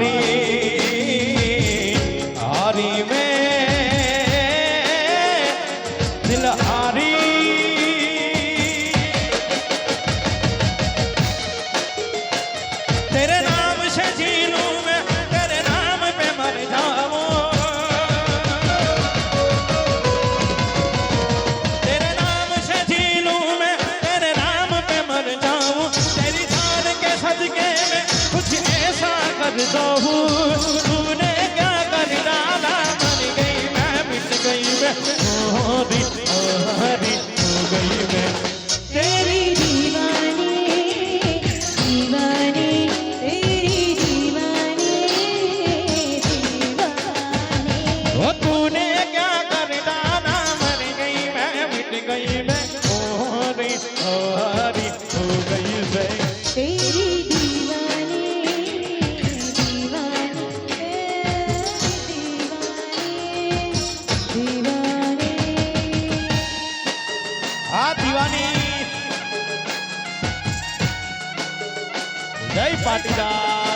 Maria. कर दो तूने क्या कर डाला मर गई मैं, मिट गई मैं। हरी हो गई मैं। तेरी दीवानी दीवानी, तेरी दीवानी दीवानी। ओ तूने આ દીવાની જય પાટીદાર.